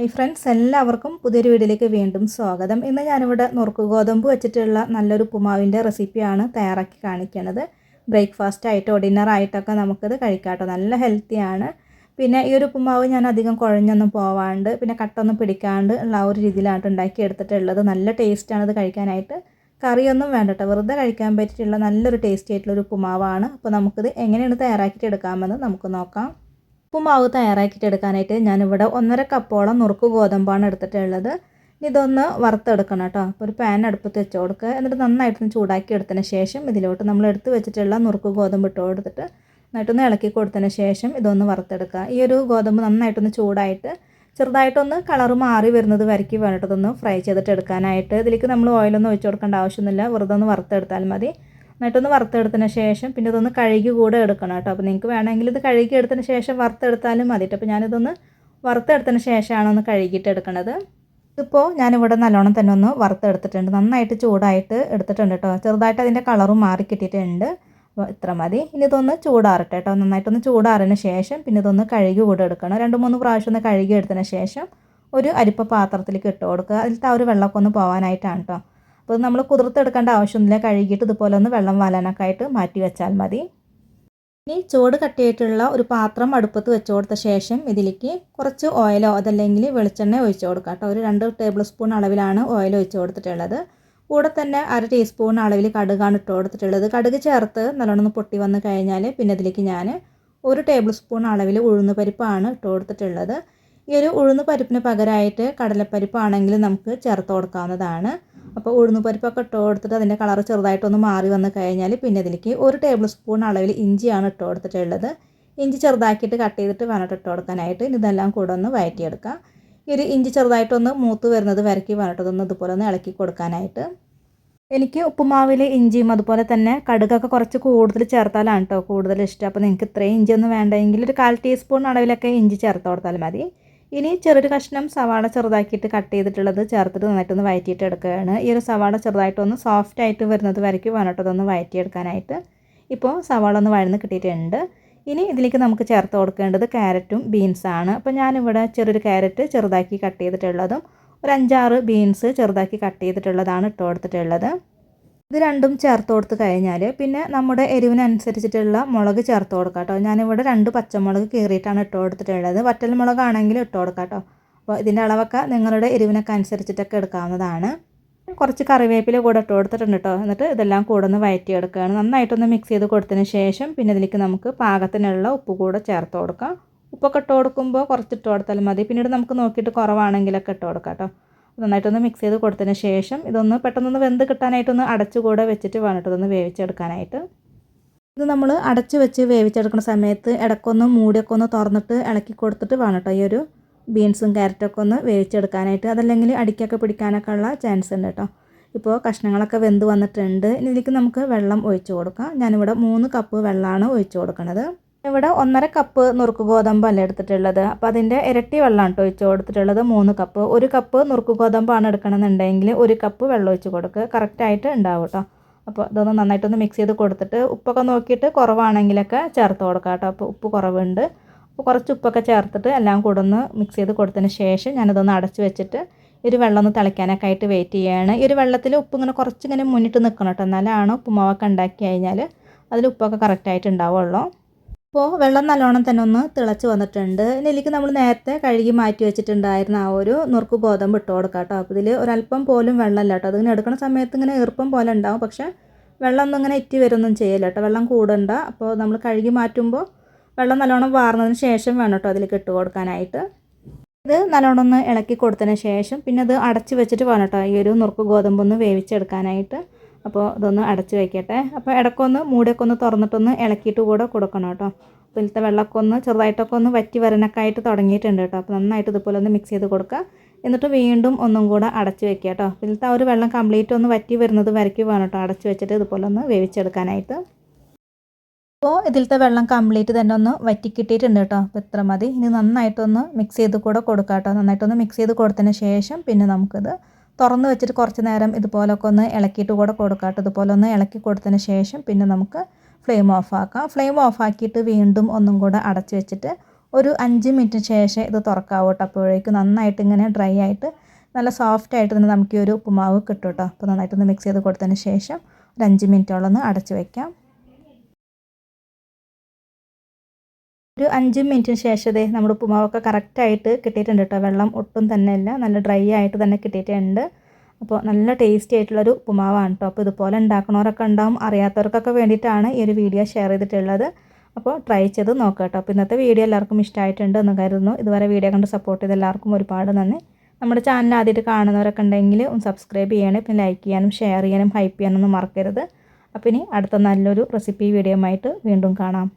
Hi friends എല്ലാവർക്കും പുതിയൊരു വീഡിയോയിലേക്ക് വീണ്ടും സ്വാഗതം. ഇന്ന് ഞാനിവിടെ നുറുക്ക് ഗോതമ്പ് വെച്ചിട്ടുള്ള നല്ലൊരു ഉപ്പുമാവിന്റെ റെസിപ്പിയാണ് തയ്യാറാക്കി കാണിക്കുന്നത്. ബ്രേക്ക്ഫാസ്റ്റ് ആയിട്ടോ ഡിന്നർ ആയിട്ടൊക്കെ നമുക്കിത് കഴിക്കാട്ടോ നല്ല ഹെൽത്തിയാണ് പിന്നെ ഈ ഒരു ഉപ്പുമാവ് ഞാൻ അധികം കുഴഞ്ഞൊന്നും പോവാണ്ട് പിന്നെ കട്ടൊന്നും പിടിക്കാണ്ട് ഉള്ള ഒരു രീതിയിലാണ് ഉണ്ടാക്കി എടുത്തിട്ടുള്ളത്. നല്ല ടേസ്റ്റാണ് ഇത് കഴിക്കാനായിട്ട്. കറിയൊന്നും വേണ്ട കേട്ടോ. വെറുതെ കഴിക്കാൻ പറ്റിയിട്ടുള്ള നല്ലൊരു ടേസ്റ്റി ആയിട്ടുള്ള ഒരു ഉപ്പുമാവാണ് അപ്പോൾ നമുക്കിത് എങ്ങനെയാണ് തയ്യാറാക്കിയിട്ട് എടുക്കാമെന്ന് നമുക്ക് നോക്കാം. ഉപ്പുമാവ് തയ്യാറാക്കിയിട്ട് എടുക്കാനായിട്ട് ഞാനിവിടെ ഒന്നര കപ്പോളം നുറുക്ക് ഗോതമ്പാണ് എടുത്തിട്ടുള്ളത്. ഇതൊന്ന് വറുത്തെടുക്കണം കേട്ടോ. അപ്പോൾ ഒരു പാൻ അടുപ്പത്ത് വെച്ച് കൊടുക്കുക. എന്നിട്ട് നന്നായിട്ടൊന്ന് ചൂടാക്കി എടുത്തതിന് ശേഷം ഇതിലോട്ട് നമ്മൾ എടുത്ത് വെച്ചിട്ടുള്ള നുറുക്ക് ഗോതമ്പ് ഇട്ട് കൊടുത്തിട്ട് നന്നായിട്ടൊന്ന് ഇളക്കി കൊടുത്തതിന് ശേഷം ഇതൊന്ന് വറുത്തെടുക്കുക. ഈ ഒരു ഗോതമ്പ് നന്നായിട്ടൊന്ന് ചൂടായിട്ട് ചെറുതായിട്ടൊന്ന് കളർ മാറി വരുന്നത് വരയ്ക്ക് വേണ്ടിയിട്ടൊന്ന് ഫ്രൈ ചെയ്തിട്ട് എടുക്കാനായിട്ട്. ഇതിലേക്ക് നമ്മൾ ഓയിലൊന്നും ഒഴിച്ച് കൊടുക്കേണ്ട ആവശ്യമൊന്നുമില്ല. വെറുതെ ഒന്ന് വറുത്തെടുത്താൽ മതി. എന്നിട്ടൊന്ന് വറുത്തെടുത്തതിന് ശേഷം പിന്നെ ഇതൊന്ന് കഴുകി കൂടെ എടുക്കണം കേട്ടോ. അപ്പോൾ നിങ്ങൾക്ക് വേണമെങ്കിൽ ഇത് കഴുകി എടുത്തതിന് ശേഷം വറുത്തെടുത്താലും മതി അപ്പോൾ ഞാനിതൊന്ന് വറുത്തെടുത്തതിന് ശേഷമാണ് ഒന്ന് കഴുകിയിട്ട് എടുക്കണത്. ഇതിപ്പോൾ ഞാനിവിടെ നല്ലോണം തന്നെ ഒന്ന് വറുത്തെടുത്തിട്ടുണ്ട്. നന്നായിട്ട് ചൂടായിട്ട് എടുത്തിട്ടുണ്ട് കേട്ടോ. ചെറുതായിട്ട് അതിന്റെ കളറും മാറി കിട്ടിയിട്ടുണ്ട്. ഇത്ര മതി. ഇനി ഇതൊന്ന് ചൂടാറട്ടെ കേട്ടോ. നന്നായിട്ടൊന്ന് ചൂടാറിന് ശേഷം പിന്നെ ഇതൊന്ന് കഴുകി കൂടെ എടുക്കണം. രണ്ട് മൂന്ന് പ്രാവശ്യം ഒന്ന് കഴുകി എടുത്തതിന് ശേഷം ഒരു അരിപ്പ പാത്രത്തിലേക്ക് ഇട്ട് കൊടുക്കുക. അതിലത്തെ ആ ഒരു വെള്ളമൊക്കെ ഒന്ന് പോകാനായിട്ടാണ് കേട്ടോ. അപ്പോൾ നമ്മൾ കുതിർത്തെടുക്കേണ്ട ആവശ്യമൊന്നുമില്ല. കഴുകിയിട്ട് ഇതുപോലെ ഒന്ന് വെള്ളം വാലാനൊക്കെ ആയിട്ട് മാറ്റി വെച്ചാൽ മതി. ഇനി ചൂട് കട്ടിയായിട്ടുള്ള ഒരു പാത്രം അടുപ്പത്ത് വെച്ച് കൊടുത്ത ശേഷം ഇതിലേക്ക് കുറച്ച് ഓയിലോ അതല്ലെങ്കിൽ വെളിച്ചെണ്ണ ഒഴിച്ചു കൊടുക്കാം കേട്ടോ. ഒരു രണ്ട് ടേബിൾ സ്പൂൺ അളവിലാണ് ഓയിൽ ഒഴിച്ചു കൊടുത്തിട്ടുള്ളത്. കൂടെ തന്നെ അര ടീസ്പൂൺ അളവിൽ കടുകാണ് ഇട്ട് കൊടുത്തിട്ടുള്ളത്. കടുക് ചേർത്ത് നല്ലോണം പൊട്ടി വന്ന് കഴിഞ്ഞാൽ പിന്നെ ഇതിലേക്ക് ഞാൻ ഒരു ടേബിൾ സ്പൂൺ അളവിൽ ഉഴുന്ന് പരിപ്പാണ് ഇട്ട് കൊടുത്തിട്ടുള്ളത്. ഈ ഒരു ഉഴുന്ന് പരിപ്പിന് പകരമായിട്ട് കടലപ്പരിപ്പാണെങ്കിൽ നമുക്ക് ചേർത്ത് കൊടുക്കാവുന്നതാണ്. അപ്പോൾ ഉഴുന്ന് പരിപ്പൊക്കെ ഇട്ട് കൊടുത്തിട്ട് അതിന്റെ കളർ ചെറുതായിട്ടൊന്ന് മാറി വന്ന് കഴിഞ്ഞാൽ പിന്നെ അതിലേക്ക് ഒരു ടേബിൾ സ്പൂൺ അളവിൽ ഇഞ്ചിയാണ് ഇട്ട് കൊടുത്തിട്ടുള്ളത്. ഇഞ്ചി ചെറുതാക്കിയിട്ട് കട്ട് ചെയ്തിട്ട് വേണം ഇട്ട് കൊടുക്കാനായിട്ട് ഇതെല്ലാം കൂടെ ഒന്ന് വഴറ്റിയെടുക്കാം ഈ ഒരു ഇഞ്ചി ചെറുതായിട്ടൊന്ന് മൂത്ത് വരുന്നത് വരക്കി വേണ്ടിട്ടതൊന്ന് ഇതുപോലെ ഒന്ന് ഇളക്കി കൊടുക്കാനായിട്ട്. എനിക്ക് ഉപ്പുമാവിൽ ഇഞ്ചിയും അതുപോലെ തന്നെ കടുകൊക്കെ കുറച്ച് കൂടുതൽ ചേർത്താലാണ് കേട്ടോ കൂടുതൽ ഇഷ്ടം. അപ്പോൾ നിങ്ങൾക്ക് ഇത്രയും ഇഞ്ചി ഒന്നും വേണ്ടെങ്കിൽ ഒരു കാൽ ടീസ്പൂൺ അളവിലൊക്കെ ഇഞ്ചി ചേർത്ത് കൊടുത്താൽ മതി. ഇനി ചെറിയൊരു കഷ്ണം സവാള ചെറുതാക്കിയിട്ട് കട്ട് ചെയ്തിട്ടുള്ളത് ചേർത്തിട്ട് നന്നായിട്ടൊന്ന് വഴറ്റിയിട്ട് എടുക്കുകയാണ് ഈ ഒരു സവാള ചെറുതായിട്ടൊന്ന് സോഫ്റ്റ് ആയിട്ട് വരുന്നത് വരയ്ക്ക്. വയറ്റി വഴറ്റിയെടുക്കാനായിട്ട് ഇപ്പോൾ സവാള ഒന്ന് വഴന്ന് കിട്ടിയിട്ടുണ്ട്. ഇനി ഇതിലേക്ക് നമുക്ക് ചേർത്ത് കൊടുക്കേണ്ടത് ക്യാരറ്റും ബീൻസാണ്. അപ്പോൾ ഞാനിവിടെ ചെറിയൊരു ക്യാരറ്റ് ചെറുതാക്കി കട്ട് ചെയ്തിട്ടുള്ളതും ഒരു അഞ്ചാറ് ബീൻസ് ചെറുതാക്കി കട്ട് ചെയ്തിട്ടുള്ളതാണ് ഇട്ട് കൊടുത്തിട്ടുള്ളത്. ഇത് രണ്ടും ചേർത്ത് കൊടുത്ത് കഴിഞ്ഞാൽ പിന്നെ നമ്മുടെ എരിവിനനുസരിച്ചിട്ടുള്ള മുളക് ചേർത്ത് കൊടുക്കാം കേട്ടോ. ഞാനിവിടെ രണ്ട് പച്ചമുളക് കീറിയിട്ടാണ് ഇട്ട് കൊടുത്തിട്ടുള്ളത്. വറ്റൽ മുളകാണെങ്കിൽ ഇട്ട് കൊടുക്കാം കേട്ടോ. അപ്പോൾ ഇതിന്റെ അളവൊക്കെ നിങ്ങളുടെ എരിവിനൊക്കെ അനുസരിച്ചിട്ടൊക്കെ എടുക്കാവുന്നതാണ്. കുറച്ച് കറിവേപ്പില കൂടെ ഇട്ട് കൊടുത്തിട്ടുണ്ട് കേട്ടോ. എന്നിട്ട് ഇതെല്ലാം കൂടെ ഒന്ന് വയറ്റി എടുക്കുകയാണ് നന്നായിട്ടൊന്ന് മിക്സ് ചെയ്ത് കൊടുത്തതിന് ശേഷം പിന്നെ ഇതിലേക്ക് നമുക്ക് പാകത്തിനുള്ള ഉപ്പ് കൂടെ ചേർത്ത് കൊടുക്കാം. ഉപ്പൊക്കെ ഇട്ട് കൊടുക്കുമ്പോൾ കുറച്ച് ഇട്ട് കൊടുത്താലും മതി. പിന്നീട് നമുക്ക് നോക്കിയിട്ട് കുറവാണെങ്കിലൊക്കെ ഇട്ട് കൊടുക്കാം കേട്ടോ. നന്നായിട്ടൊന്ന് മിക്സ് ചെയ്ത് കൊടുത്തതിന് ശേഷം ഇതൊന്ന് പെട്ടെന്നൊന്ന് വെന്ത് കിട്ടാനായിട്ടൊന്ന് അടച്ചുകൂടെ വെച്ചിട്ട് വേണം ഇതൊന്ന് വേവിച്ചെടുക്കാനായിട്ട്. ഇത് നമ്മൾ അടച്ച് വെച്ച് വേവിച്ചെടുക്കുന്ന സമയത്ത് ഇടക്കൊന്ന് മൂടിയൊക്കെ ഒന്ന് തുറന്നിട്ട് ഇളക്കി കൊടുത്തിട്ട് വേണം കേട്ടോ ഈ ഒരു ബീൻസും ക്യാരറ്റൊക്കെ ഒന്ന് വേവിച്ചെടുക്കാനായിട്ട്. അതല്ലെങ്കിൽ അടിക്കൊക്കെ പിടിക്കാനൊക്കെ ഉള്ള ചാൻസ് ഉണ്ട് കേട്ടോ. ഇപ്പോൾ കഷ്ണങ്ങളൊക്കെ വെന്ത് വന്നിട്ടുണ്ട്. ഇതിലേക്ക് നമുക്ക് വെള്ളം ഒഴിച്ചു കൊടുക്കാം. ഞാനിവിടെ മൂന്ന് കപ്പ് വെള്ളമാണ് ഒഴിച്ചു കൊടുക്കുന്നത് ഇവിടെ ഒന്നര കപ്പ് നുറുക്ക് ഗോതമ്പല്ല എടുത്തിട്ടുള്ളത്? അപ്പോൾ അതിന്റെ ഇരട്ടി വെള്ളമാണ് കേട്ടോ ഒഴിച്ച് കൊടുത്തിട്ടുള്ളത് മൂന്ന് കപ്പ്. ഒരു കപ്പ് നുറുക്ക് ഗോതമ്പാണ് എടുക്കണമെന്നുണ്ടെങ്കിൽ ഒരു കപ്പ് വെള്ളം ഒഴിച്ച് കൊടുക്കുക കറക്റ്റായിട്ട് ഉണ്ടാവും കേട്ടോ അപ്പോൾ ഇതൊന്ന് നന്നായിട്ടൊന്ന് മിക്സ് ചെയ്ത് കൊടുത്തിട്ട് ഉപ്പൊക്കെ നോക്കിയിട്ട് കുറവാണെങ്കിലൊക്കെ ചേർത്ത് കൊടുക്കാം കേട്ടോ അപ്പോൾ ഉപ്പ് കുറവുണ്ട്. അപ്പോൾ കുറച്ച് ഉപ്പൊക്കെ ചേർത്തിട്ട് എല്ലാം കൂടെ ഒന്ന് മിക്സ് ചെയ്ത് കൊടുത്തതിന് ശേഷം ഞാനിതൊന്ന് അടച്ച് വെച്ചിട്ട് ഒരു വെള്ളം ഒന്ന് തിളയ്ക്കാനൊക്കെ ആയിട്ട് വെയിറ്റ് ചെയ്യുകയാണ് ഈ ഒരു വെള്ളത്തിൽ ഉപ്പ് ഇങ്ങനെ കുറച്ചിങ്ങനെ മുന്നിട്ട് നിൽക്കണം കേട്ടോ എന്നാലാണ് ഉപ്പുമാവൊക്കെ ഉണ്ടാക്കി കഴിഞ്ഞാൽ അതിൽ ഉപ്പൊക്കെ കറക്റ്റായിട്ട് ഉണ്ടാവുള്ളൂ. അപ്പോൾ വെള്ളം നല്ലോണം തന്നെ ഒന്ന് തിളച്ച് വന്നിട്ടുണ്ട്. ഇനി ഇതിലേക്ക് നമ്മൾ നേരത്തെ കഴുകി മാറ്റി വെച്ചിട്ടുണ്ടായിരുന്ന ആ ഒരു നുറുക്ക് ഗോതമ്പ് ഇട്ട് കൊടുക്കാം കേട്ടോ. അപ്പോൾ ഇതിൽ ഒരല്പം പോലും വെള്ളമല്ല കേട്ടോ. അതിങ്ങനെ എടുക്കുന്ന സമയത്ത് ഇങ്ങനെ ഈർപ്പം പോലെ ഉണ്ടാവും. പക്ഷേ വെള്ളം ഒന്നും ഇങ്ങനെ ഇറ്റി വരുമൊന്നും ചെയ്യില്ല കേട്ടോ. വെള്ളം കൂടണ്ട. അപ്പോൾ നമ്മൾ കഴുകി മാറ്റുമ്പോൾ വെള്ളം നല്ലോണം വാർന്നതിന് ശേഷം വേണം കേട്ടോ അതിലേക്ക് ഇട്ട് കൊടുക്കാനായിട്ട്. ഇത് നല്ലോണം ഒന്ന് ഇളക്കി കൊടുത്തതിന് ശേഷം പിന്നെ അത് അടച്ച് വെച്ചിട്ട് വേണം കേട്ടോ ഈ ഒരു നുറുക്ക് ഗോതമ്പൊന്ന് വേവിച്ചെടുക്കാനായിട്ട്. അപ്പോൾ ഇതൊന്ന് അടച്ച് വയ്ക്കട്ടെ. അപ്പോൾ ഇടയ്ക്കൊന്ന് മൂടിയൊക്കെ ഒന്ന് തുറന്നിട്ടൊന്ന് ഇളക്കിയിട്ട് കൂടെ കൊടുക്കണം കേട്ടോ. അപ്പോൾ ഇതിലത്തെ വെള്ളമൊക്കെ ഒന്ന് ചെറുതായിട്ടൊക്കെ ഒന്ന് വറ്റി വരനൊക്കെ ആയിട്ട് തുടങ്ങിയിട്ടുണ്ട് കേട്ടോ. അപ്പോൾ നന്നായിട്ട് ഇതുപോലെ ഒന്ന് മിക്സ് ചെയ്ത് കൊടുക്കുക. എന്നിട്ട് വീണ്ടും ഒന്നും കൂടെ അടച്ച് വെക്കുക കേട്ടോ. ഇതിലത്തെ ആ ഒരു വെള്ളം കംപ്ലീറ്റ് ഒന്ന് വറ്റി വരുന്നത് വരയ്ക്ക് വേണം കേട്ടോ. അടച്ച് വെച്ചിട്ട് ഇതുപോലെ ഒന്ന് വേവിച്ചെടുക്കാനായിട്ട്. അപ്പോൾ ഇതിലത്തെ വെള്ളം കംപ്ലീറ്റ് തന്നെ ഒന്ന് വറ്റി കിട്ടിയിട്ടുണ്ട് കേട്ടോ. അപ്പോൾ ഇത്ര മതി. ഇനി നന്നായിട്ടൊന്ന് മിക്സ് ചെയ്ത് കൂടെ കൊടുക്കാം കേട്ടോ. നന്നായിട്ടൊന്ന് മിക്സ് ചെയ്ത് കൊടുത്തതിന് ശേഷം പിന്നെ നമുക്കിത് തുറന്ന് വെച്ചിട്ട് കുറച്ച് നേരം ഇതുപോലൊക്കെ ഒന്ന് ഇളക്കിയിട്ട് കൂടെ കൊടുക്കാം ഇതുപോലെ ഒന്ന് ഇളക്കി കൊടുത്തതിന് ശേഷം പിന്നെ നമുക്ക് ഫ്ലെയിം ഓഫ് ആക്കാം. ഫ്ലെയിം ഓഫ് ആക്കിയിട്ട് വീണ്ടും ഒന്നും കൂടെ അടച്ച് വെച്ചിട്ട് ഒരു അഞ്ച് മിനിറ്റിന് ശേഷം ഇത് തുറക്കാവൂ അപ്പോഴേക്കും നന്നായിട്ട് ഇങ്ങനെ ഡ്രൈ ആയിട്ട് നല്ല സോഫ്റ്റ് ആയിട്ട് തന്നെ നമുക്ക് ഈ ഒരു ഉപ്പുമാവ് കിട്ടും കേട്ടോ. അപ്പോൾ നന്നായിട്ടൊന്ന് മിക്സ് ചെയ്ത് കൊടുത്തതിന് ശേഷം ഒരു അഞ്ച് മിനിറ്റോളം ഒന്ന് അടച്ച് വയ്ക്കാം ഒരു അഞ്ച് മിനിറ്റിന് ശേഷം നമ്മുടെ ഉപ്പുമാവൊക്കെ കറക്റ്റായിട്ട് കിട്ടിയിട്ടുണ്ട് കേട്ടോ. വെള്ളം ഒട്ടും തന്നെ ഇല്ല. നല്ല ഡ്രൈ ആയിട്ട് തന്നെ കിട്ടിയിട്ടുണ്ട്. അപ്പോൾ നല്ല ടേസ്റ്റി ആയിട്ടുള്ളൊരു ഉപ്പുമാവാണ് കേട്ടോ. അപ്പോൾ ഇതുപോലെ ഉണ്ടാക്കണവരൊക്കെ ഉണ്ടാവും. അറിയാത്തവർക്കൊക്കെ വേണ്ടിയിട്ടാണ് ഈ ഒരു വീഡിയോ ഷെയർ ചെയ്തിട്ടുള്ളത്. അപ്പോൾ ട്രൈ ചെയ്ത് നോക്കാം കേട്ടോ. അപ്പോൾ ഇന്നത്തെ വീഡിയോ എല്ലാവർക്കും ഇഷ്ടമായിട്ടുണ്ട് എന്ന് കരുതുന്നു. ഇതുവരെ വീഡിയോ കണ്ട് സപ്പോർട്ട് ചെയ്ത് എല്ലാവർക്കും ഒരുപാട് നന്ദി. നമ്മുടെ ചാനൽ ആദ്യമായിട്ട് കാണുന്നവരൊക്കെ ഉണ്ടെങ്കിൽ ഒന്ന് സബ്സ്ക്രൈബ് ചെയ്യണം. പിന്നെ ലൈക്ക് ചെയ്യാനും ഷെയർ ചെയ്യാനും ഹൈപ്പ് ചെയ്യാനൊന്നും മറക്കരുത്. അപ്പോൾ ഇനി അടുത്ത നല്ലൊരു റെസിപ്പി വീഡിയോ ആയിട്ട് വീണ്ടും കാണാം.